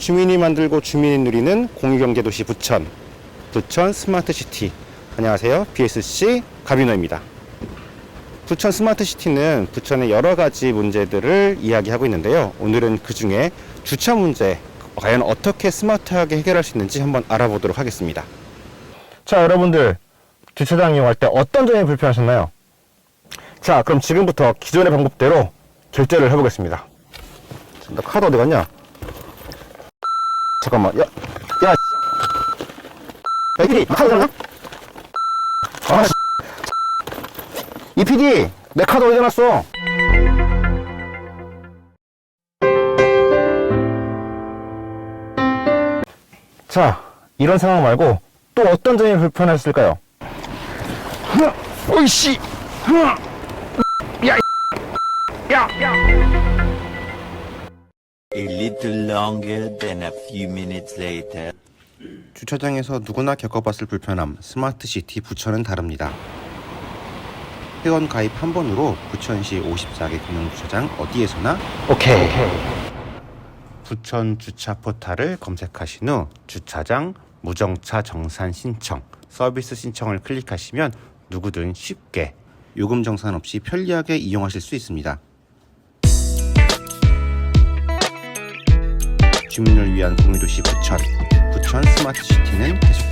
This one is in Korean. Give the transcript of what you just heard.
주민이 만들고 주민이 누리는 공유경제도시 부천, 부천 스마트시티. 안녕하세요. BSC 가비노입니다. 부천 스마트시티는 부천의 여러 가지 문제들을 이야기하고 있는데요. 오늘은 그 중에 주차 문제, 과연 어떻게 스마트하게 해결할 수 있는지 한번 알아보도록 하겠습니다. 자, 여러분들, 주차장 이용할 때 어떤 점이 불편하셨나요? 자, 그럼 지금부터 기존의 방법대로 결제를 해보겠습니다. 나 카드 어디 갔냐? 잠깐만, 야, 야, 야, 이 PD, 나 카드 갔냐? 아, 씨. 이 PD, 내 카드 어디 놨어? 자, 이런 상황 말고 또 어떤 점이 불편했을까요? 어이씨! 야, 야, 야! A little longer than a few minutes later. 주차장에서 누구나 겪어봤을 불편함 스마트시티 부천은 다릅니다. 회원 가입 한 번으로 부천시 54개 공영주차장 어디에서나 오케이. 부천 주차 포탈을 검색하신 후 주차장 무정차 정산 신청 서비스 신청을 클릭하시면 누구든 쉽게 요금 정산 없이 편리하게 이용하실 수 있습니다. 주민을 위한 공유도시 부천 부천 스마트시티는 계속